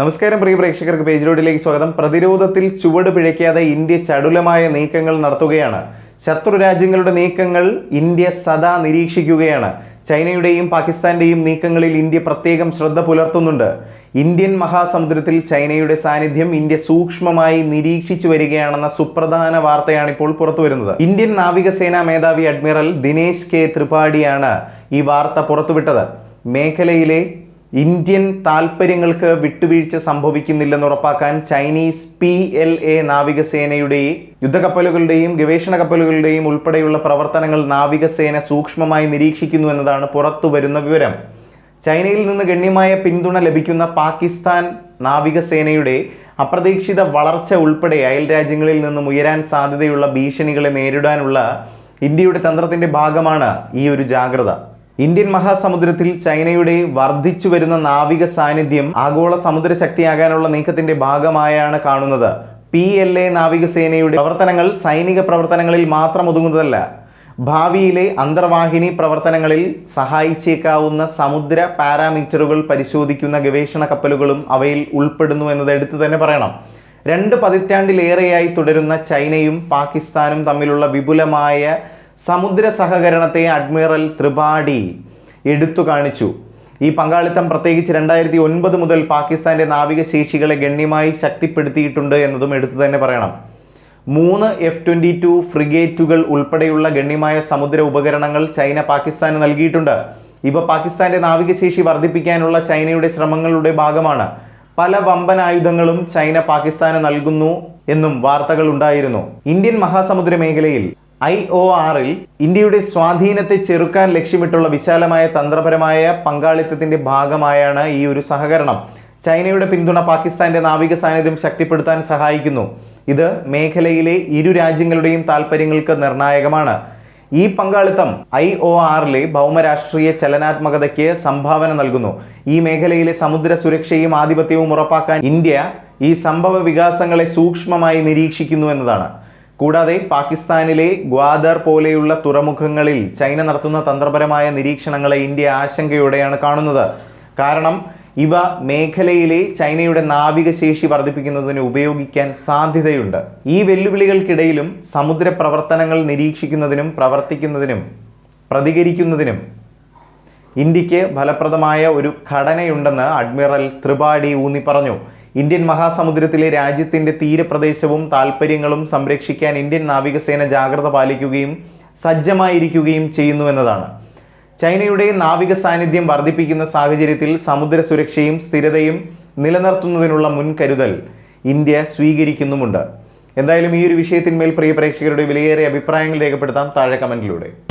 നമസ്കാരം പ്രിയ പ്രേക്ഷകർക്ക് പേജിലോട്ടിലേക്ക് സ്വാഗതം. പ്രതിരോധത്തിൽ ചുവട് പിഴയ്ക്കാതെ ഇന്ത്യ ചടുലമായ നീക്കങ്ങൾ നടത്തുകയാണ്. ശത്രു രാജ്യങ്ങളുടെ നീക്കങ്ങൾ ഇന്ത്യ സദാ നിരീക്ഷിക്കുകയാണ്. ചൈനയുടെയും പാകിസ്ഥാന്റെയും നീക്കങ്ങളിൽ ഇന്ത്യ പ്രത്യേകം ശ്രദ്ധ പുലർത്തുന്നുണ്ട്. ഇന്ത്യൻ മഹാസമുദ്രത്തിൽ ചൈനയുടെ സാന്നിധ്യം ഇന്ത്യ സൂക്ഷ്മമായി നിരീക്ഷിച്ചു വരികയാണെന്ന സുപ്രധാന വാർത്തയാണ് ഇപ്പോൾ പുറത്തു വരുന്നത് ഇന്ത്യൻ നാവികസേനാ മേധാവി അഡ്മിറൽ ദിനേശ് കെ. ത്രിപാഠിയാണ് ഈ വാർത്ത പുറത്തുവിട്ടത്. മേഖലയിലെ ഇന്ത്യൻ താൽപ്പര്യങ്ങൾക്ക് വിട്ടുവീഴ്ച സംഭവിക്കുന്നില്ലെന്ന് ഉറപ്പാക്കാൻ ചൈനീസ് പി എൽ എ നാവികസേനയുടെയും യുദ്ധക്കപ്പലുകളുടെയും ഗവേഷണ കപ്പലുകളുടെയും ഉൾപ്പെടെയുള്ള പ്രവർത്തനങ്ങൾ നാവികസേന സൂക്ഷ്മമായി നിരീക്ഷിക്കുന്നു എന്നതാണ് പുറത്തുവരുന്ന വിവരം. ചൈനയിൽ നിന്ന് ഗണ്യമായ പിന്തുണ ലഭിക്കുന്ന പാകിസ്ഥാൻ നാവികസേനയുടെ അപ്രതീക്ഷിത വളർച്ച ഉൾപ്പെടെ അയൽ രാജ്യങ്ങളിൽ നിന്നും ഉയരാൻ സാധ്യതയുള്ള ഭീഷണികളെ നേരിടാനുള്ള ഇന്ത്യയുടെ തന്ത്രത്തിന്റെ ഭാഗമാണ് ഈ ഒരു ജാഗ്രത. ഇന്ത്യൻ മഹാസമുദ്രത്തിൽ ചൈനയുടെ വർദ്ധിച്ചു വരുന്ന നാവിക സാന്നിധ്യം ആഗോള സമുദ്ര ശക്തിയാകാനുള്ള നീക്കത്തിന്റെ ഭാഗമായാണ് കാണുന്നത്. പി എൽ എ നാവികസേനയുടെ പ്രവർത്തനങ്ങൾ സൈനിക പ്രവർത്തനങ്ങളിൽ മാത്രം ഒതുങ്ങുന്നതല്ല. ഭാവിയിലെ അന്തർവാഹിനി പ്രവർത്തനങ്ങളിൽ സഹായിച്ചേക്കാവുന്ന സമുദ്ര പാരാമീറ്ററുകൾ പരിശോധിക്കുന്ന ഗവേഷണ കപ്പലുകളും അവയിൽ ഉൾപ്പെടുന്നു എന്നത് എടുത്തു തന്നെ പറയണം. രണ്ട് പതിറ്റാണ്ടിലേറെയായി തുടരുന്ന ചൈനയും പാകിസ്ഥാനും തമ്മിലുള്ള വിപുലമായ സമുദ്ര സഹകരണത്തെ അഡ്മിറൽ ത്രിപാഠി എടുത്തു കാണിച്ചു. ഈ പങ്കാളിത്തം പ്രത്യേകിച്ച് രണ്ടായിരത്തി ഒൻപത് മുതൽ പാകിസ്ഥാന്റെ നാവിക ശേഷികളെ ഗണ്യമായി ശക്തിപ്പെടുത്തിയിട്ടുണ്ട് എന്നതും എടുത്തു തന്നെ പറയണം. മൂന്ന് എഫ് ട്വന്റി ടു ഫ്രിഗേറ്റുകൾ ഉൾപ്പെടെയുള്ള ഗണ്യമായ സമുദ്ര ഉപകരണങ്ങൾ ചൈന പാകിസ്ഥാന് നൽകിയിട്ടുണ്ട്. ഇവ പാകിസ്ഥാന്റെ നാവികശേഷി വർദ്ധിപ്പിക്കാനുള്ള ചൈനയുടെ ശ്രമങ്ങളുടെ ഭാഗമാണ്. പല വമ്പൻ ആയുധങ്ങളും ചൈന പാകിസ്ഥാന് നൽകുന്നു എന്നും വാർത്തകൾ ഉണ്ടായിരുന്നു. ഇന്ത്യൻ മഹാസമുദ്ര മേഖലയിൽ ഐ ഒ ആറിൽ ഇന്ത്യയുടെ സ്വാധീനത്തെ ചെറുക്കാൻ ലക്ഷ്യമിട്ടുള്ള വിശാലമായ തന്ത്രപരമായ പങ്കാളിത്തത്തിന്റെ ഭാഗമായാണ് ഈ ഒരു സഹകരണം. ചൈനയുടെ പിന്തുണ പാകിസ്ഥാന്റെ നാവിക സാന്നിധ്യം ശക്തിപ്പെടുത്താൻ സഹായിക്കുന്നു. ഇത് മേഖലയിലെ ഇരു രാജ്യങ്ങളുടെയും താൽപ്പര്യങ്ങൾക്ക് നിർണായകമാണ്. ഈ പങ്കാളിത്തം ഐ ഒ ആറിലെ ഭൗമരാഷ്ട്രീയ ചലനാത്മകതയ്ക്ക് സംഭാവന നൽകുന്നു. ഈ മേഖലയിലെ സമുദ്ര സുരക്ഷയും ആധിപത്യവും ഉറപ്പാക്കാൻ ഇന്ത്യ ഈ സംഭവ വികാസങ്ങളെ സൂക്ഷ്മമായി നിരീക്ഷിക്കുന്നു എന്നതാണ്. കൂടാതെ പാകിസ്ഥാനിലെ ഗ്വാദർ പോലെയുള്ള തുറമുഖങ്ങളിൽ ചൈന നടത്തുന്ന തന്ത്രപരമായ നിരീക്ഷണങ്ങളെ ഇന്ത്യ ആശങ്കയോടെയാണ് കാണുന്നത്. കാരണം ഇവ മേഖലയിലെ ചൈനയുടെ നാവികശേഷി വർദ്ധിപ്പിക്കുന്നതിന് ഉപയോഗിക്കാൻ സാധ്യതയുണ്ട്. ഈ വെല്ലുവിളികൾക്കിടയിലും സമുദ്ര പ്രവർത്തനങ്ങൾ നിരീക്ഷിക്കുന്നതിനും പ്രവർത്തിക്കുന്നതിനും പ്രതികരിക്കുന്നതിനും ഇന്ത്യയ്ക്ക് ഫലപ്രദമായ ഒരു ഘടനയുണ്ടെന്ന് അഡ്മിറൽ ത്രിപാഠി ഊന്നി പറഞ്ഞു. ഇന്ത്യൻ മഹാസമുദ്രത്തിലെ രാജ്യത്തിന്റെ തീരപ്രദേശവും താൽപ്പര്യങ്ങളും സംരക്ഷിക്കാൻ ഇന്ത്യൻ നാവികസേന ജാഗ്രത പാലിക്കുകയും സജ്ജമായിരിക്കുകയും ചെയ്യുന്നു എന്നതാണ്. ചൈനയുടെ നാവിക സാന്നിധ്യം വർദ്ധിപ്പിക്കുന്ന സാഹചര്യത്തിൽ സമുദ്ര സുരക്ഷയും സ്ഥിരതയും നിലനിർത്തുന്നതിനുള്ള മുൻകരുതൽ ഇന്ത്യ സ്വീകരിക്കുന്നുമുണ്ട്. എന്തായാലും ഈ ഒരു വിഷയത്തിന്മേൽ പ്രിയ പ്രേക്ഷകരുടെ വിലയേറിയ അഭിപ്രായങ്ങൾ രേഖപ്പെടുത്താം. താഴെ കമന്റിലൂടെ